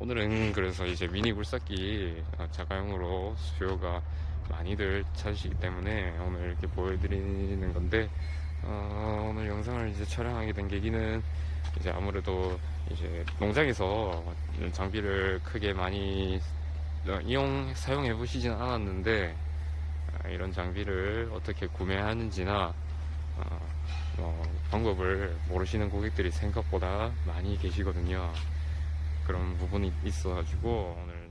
오늘은 그래서 이제 미니 굴삭기 어, 자가용으로 수요가 많이들 찾으시기 때문에 오늘 이렇게 보여드리는 건데 어, 오늘 영상을 이제 촬영하게 된 계기는 이제 아무래도 이제 농장에서 장비를 크게 많이 어, 이용 사용해 보시진 않았는데 아, 이런 장비를 어떻게 구매하는지나 어, 어, 방법을 모르시는 고객들이 생각보다 많이 계시거든요. 그런 부분이 있어가지고 오늘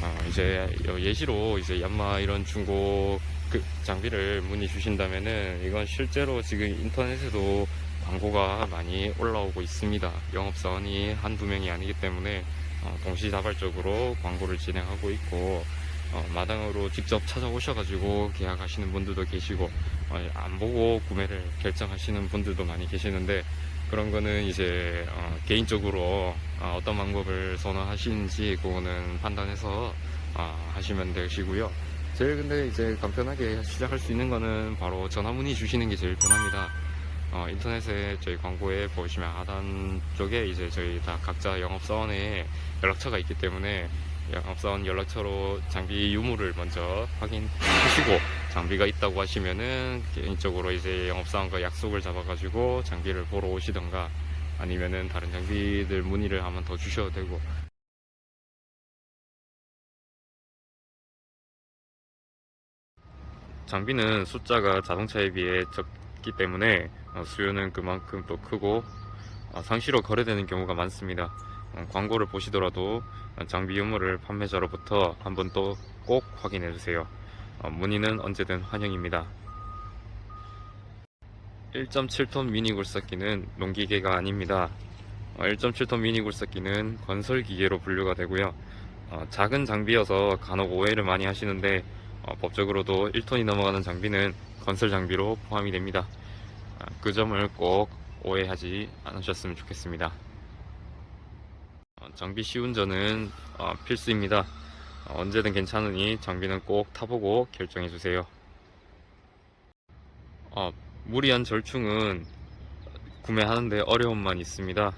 어, 이제 예시로 이제 연마 이런 중고 그 장비를 문의 주신다면은 이건 실제로 지금 인터넷에도 광고가 많이 올라오고 있습니다. 영업사원이 한두 명이 아니기 때문에 어, 동시다발적으로 광고를 진행하고 있고 어, 마당으로 직접 찾아오셔가지고 계약하시는 분들도 계시고 어, 안 보고 구매를 결정하시는 분들도 많이 계시는데 그런 거는 이제 어, 개인적으로 어, 떤 방법을 선호하시는지 그거는 판단해서 어, 하시면 되시고요. 제일 근데 이제 간편하게 시작할 수 있는 거는 바로 전화 문의 주시는 게 제일 편합니다. 어, 인터넷에 저희 광고에 보시면 하단 쪽에 이제 저희 다 각자 영업사원의 연락처가 있기 때문에 영업사원 연락처로 장비 유무를 먼저 확인하시고 장비가 있다고 하시면은 개인적으로 이제 영업사원과 약속을 잡아가지고 장비를 보러 오시던가 아니면은 다른 장비들 문의를 한번 더 주셔도 되고 장비는 숫자가 자동차에 비해 적기 때문에 어, 수요는 그만큼 또 크고 어, 상시로 거래되는 경우가 많습니다. 어, 광고를 보시더라도 어, 장비 유무를 판매자로부터 한번 또 꼭 확인해 주세요. 어, 문의는 언제든 환영입니다. 1.7톤 미니 굴삭기는 농기계가 아닙니다. 어, 1.7톤 미니 굴삭기는 건설 기계로 분류가 되고요. 어, 작은 장비여서 간혹 오해를 많이 하시는데 어, 법적으로도 1톤이 넘어가는 장비는 건설 장비로 포함이 됩니다. 아, 그 점을 꼭 오해하지 않으셨으면 좋겠습니다. 어, 장비 시운전은 어, 필수입니다. 어, 언제든 괜찮으니 장비는 꼭 타보고 결정해 주세요. 어, 무리한 절충은 구매하는데 어려움만 있습니다.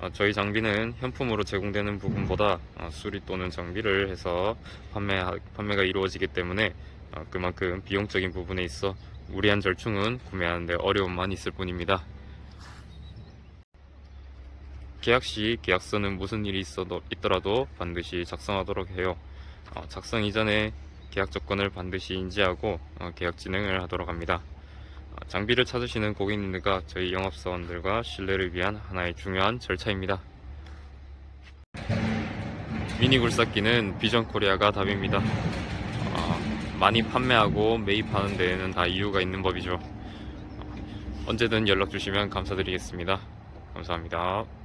어, 저희 장비는 현품으로 제공되는 부분보다 어, 수리 또는 정비를 해서 판매, 판매가 이루어지기 때문에 어, 그만큼 비용적인 부분에 있어 무리한 절충은 구매하는데 어려움만 있을 뿐입니다. 계약 시 계약서는 무슨 일이 있어도 있더라도 반드시 작성하도록 해요. 어, 작성 이전에 계약 조건을 반드시 인지하고 어, 계약 진행을 하도록 합니다. 어, 장비를 찾으시는 고객님들과 저희 영업사원들과 신뢰를 위한 하나의 중요한 절차입니다. 미니 굴삭기는 비전 코리아가 답입니다. 어, 많이 판매하고 매입하는 데에는 다 이유가 있는 법이죠. 어, 언제든 연락 주시면 감사드리겠습니다. 감사합니다.